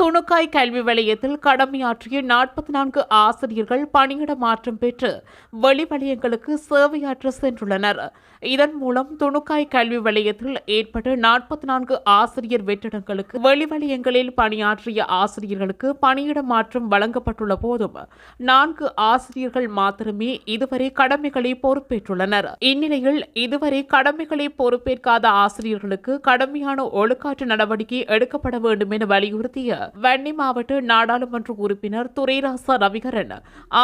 துணுக்காய் கல்வி வலயத்தில் கடமையாற்றிய நாற்பத்தி நான்கு ஆசிரியர்கள் பணியிட மாற்றம் பெற்று வெளி வளையங்களுக்கு சேவையாற்ற சென்றுள்ளனர். இதன் மூலம் துணுக்காய் கல்வி வலயத்தில் ஏற்பட்ட நாற்பத்தி நான்கு ஆசிரியர் வெற்றிடங்களுக்கு வெளி வளையங்களில் பணியாற்றிய ஆசிரியர்களுக்கு பணியிட மாற்றம் வழங்கப்பட்டுள்ள போதும் நான்கு ஆசிரியர்கள் மாத்திரமே இதுவரை கடமைகளை பொறுப்பேற்றுள்ளனர். இந்நிலையில் இதுவரை கடமைகளை பொறுப்பேற்காத ஆசிரியர்களுக்கு கடுமையான ஒழுக்காற்று நடவடிக்கை எடுக்கப்பட வேண்டும் என வலியுறுத்திய வன்னி மாவட்ட நாடாளுமன்ற உறுப்பினர் துரைராசா ரவிகரன்.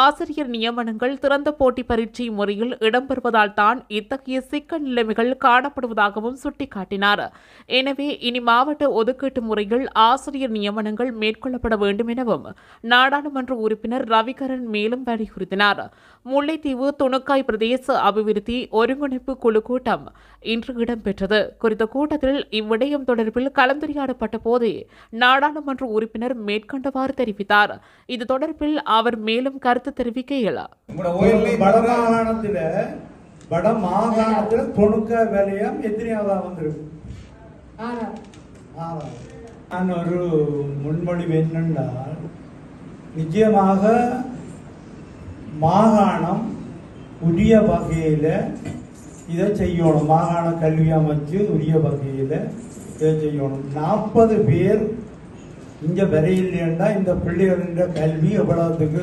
ஆசிரியர் நியமனங்கள் திறந்த போட்டி பரீட்சை முறையில் இடம்பெறுவதால் தான் இத்தகைய சிக்கல் நிலைமைகள் காணப்படுவதாகவும் சுட்டிக்காட்டினார். எனவே இனி மாவட்ட ஒதுக்கீட்டு முறையில் ஆசிரியர் நியமனங்கள் மேற்கொள்ளப்பட வேண்டும் எனவும் நாடாளுமன்ற உறுப்பினர் ரவிகரன் மேலும் வலியுறுத்தினார். முல்லைத்தீவு துணுக்காய் பிரதேச அபிவிருத்தி ஒருங்கிணைப்பு குழு கூட்டம் இன்று இடம்பெற்றது. குறித்த கூட்டத்தில் இவ்விடயம் தொடர்பில் கலந்துரையாடப்பட்ட போதே நாடாளுமன்ற உறுப்பினர் மேற்கண்டவாறு தெரிவித்தார். இது தொடர்பில் அவர் மேலும் கருத்து தெரிவிக்கையில் வடமாகாணத்துல வடமாகாணத்துல தொணுக்க விலையம் எத்தனையாவதா வந்திருக்கு? ஆறாவது. நான் ஒரு முன்மொழிவு என்னென்றால் நிச்சயமாக மாகாணம் உரிய வகையில் இதை செய்யணும். மாகாண கல்வி அமைச்சு உரிய வகையில் இதை செய்யணும். நாற்பது பேர் இங்கே வரையில்லைன்னா இந்த பிள்ளைகளின் கல்வி எவ்வளவுக்கு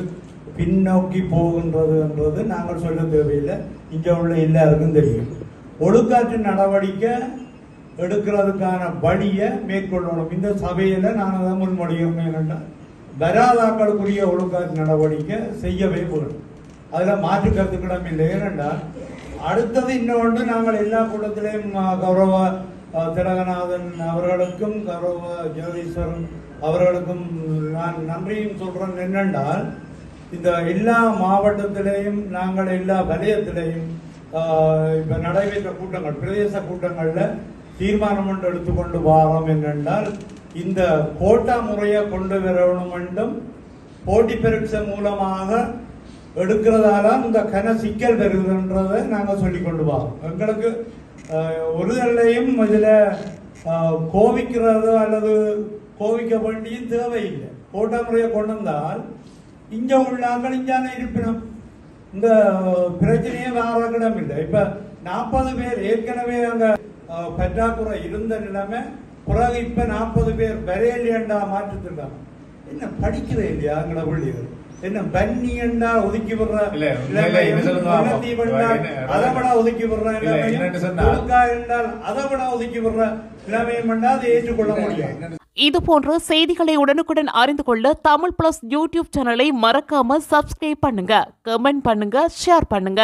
பின்னோக்கி போகின்றதுன்றது நாங்கள் சொல்ல தேவையில்லை. இங்கே உள்ள எல்லாருக்கும் தெரியும். ஒழுக்காற்று நடவடிக்கை எடுக்கிறதுக்கான வழியை மேற்கொள்ளணும். இந்த சபையில் நான் அதை முன்மொழியும் என்னென்னா வராதாக்களுக்குரிய ஒழுக்காற்று நடவடிக்கை செய்யவே வேணும் அதில் மாற்று கருத்துக்கிடம் இல்லை. ஏனென்றால் அடுத்தது இன்னொன்று நாங்கள் எல்லா கூட்டத்திலையும் கௌரவ திலகநாதன் அவர்களுக்கும் கௌரவ ஜோதீஸ்வரன் அவர்களுக்கும் நான் நன்றியும் சொல்கிறேன் என்னென்றால் இந்த எல்லா மாவட்டத்திலையும் நாங்கள் எல்லா வலயத்திலையும் இப்போ நடைபெற்ற கூட்டங்கள் பிரதேச கூட்டங்களில் தீர்மானம் ஒன்று எடுத்துக்கொண்டு வாரோம் என்னென்றால் இந்த கோட்டா முறையை கொண்டு வரணும் என்றும் போட்டி பரீட்சை மூலமாக எடுக்கிறதால இந்த கன சிக்கல் வருதுன்றதை நாங்கள் சொல்லி கொண்டு வரோம். எங்களுக்கு ஒரு தடவையும் இதில் கோவிக்கிறதோ அல்லது கோவிக்க வேண்டியும் தேவையில்லை. கோட்டை முறையை கொண்டு வந்தால் இங்க உள்ளாக்கள் இஞ்சான இருப்பினம் இந்த பிரச்சனையே வேற இடம் இல்லை. இப்போ நாற்பது பேர் ஏற்கனவே அங்கே பற்றாக்குறை இருந்த நிலைமை பிறகு இப்போ நாற்பது பேர் வரையிலேண்டா மாற்றுத்திருக்காங்க என்ன படிக்கிறேன் இல்லையா எங்களை பிள்ளைகள்? என்ன பன்னி என்றா ஒதுக்கி விடுற? இல்ல, உண்மையிலே என்ன சொல்லுங்க, ஆமா. குணத்தீவு என்றால் என்ன- அதை விட ஒதுக்கி விடுற இல்ல, என்னன்னு நிலைமையும் சொன்னா- கொடுக்கா என்றால் அதை விட ஒதுக்கி விடுற. நிலைமையும் என்றால் அதை ஏற்றுக்கொள்ள முடியாது இதுபோன்ற செய்திகளை உடனுக்குடன் அறிந்து கொள்ள தமிழ் பிளஸ் யூடியூப் சேனலை மறக்காம சப்ஸ்கிரைப் பண்ணுங்க கமெண்ட் பண்ணுங்க ஷேர் பண்ணுங்க.